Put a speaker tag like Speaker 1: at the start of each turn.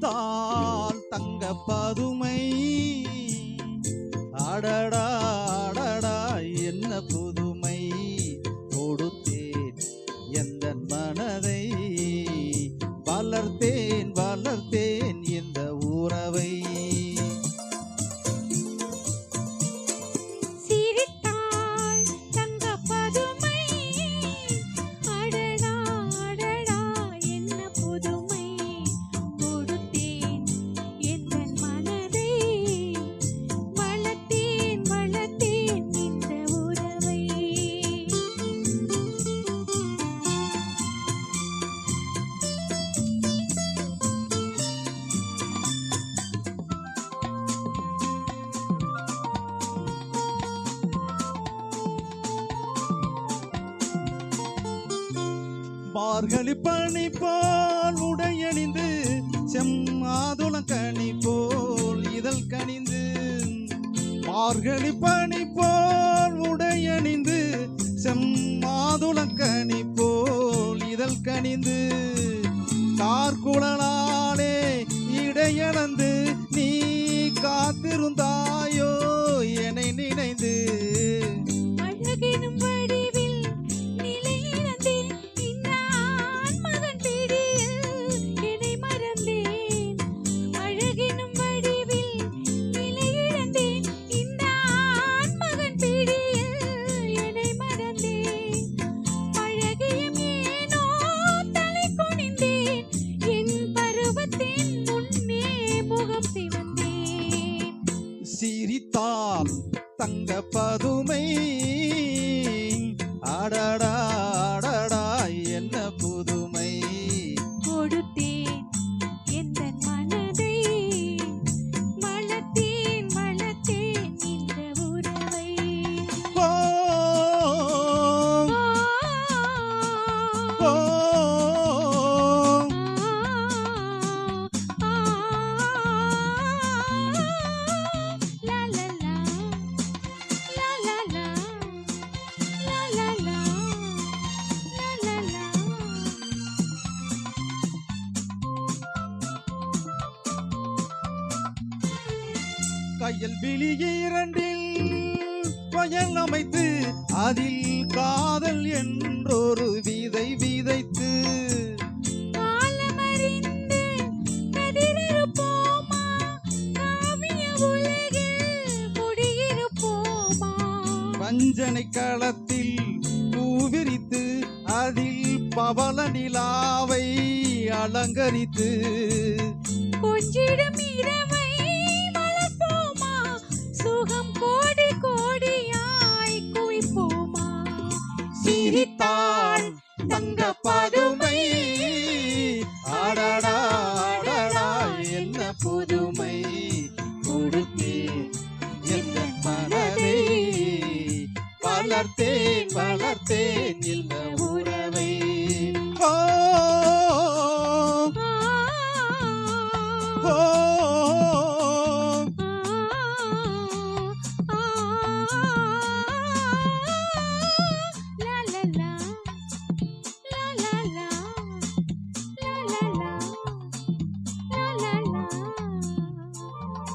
Speaker 1: பார்த்தால் தங்க பதுமை. அடடா அடடா என்ன புதுமை. கொடுத்தேன் எந்த மனதை. வளர்த்தேன் வளர்த்தேன்.
Speaker 2: மார்கழி பணி போல் உடையணிந்து செம்மாதுளம் கனி போல் இதழ் கனிந்து. மார்கழி பணி போல் உடையணிந்து செம்மாதுளம் கனி போல் இதழ் கனிந்து. தார்குழலாலே இடையணந்து நீ
Speaker 1: காத்திருந்தார்
Speaker 2: சிரித்தால் தங்க பதுமை. அடடா. கையில் விழி இரண்டில் பயன் அமைத்து அதில் காதல் என்றொரு விதை விதைத்து. வஞ்சனை களத்தில் பூவிரித்து அதில் பவள நிலாவை அலங்கரித்து. சிரித்தான். தங்க பதுமை. ஆடாடா ஆடாடா என்ன புதுமை. கொடுத்தேன் என்ன மனதை. வளர்த்தேன் வளர்த்தேன் இல்லை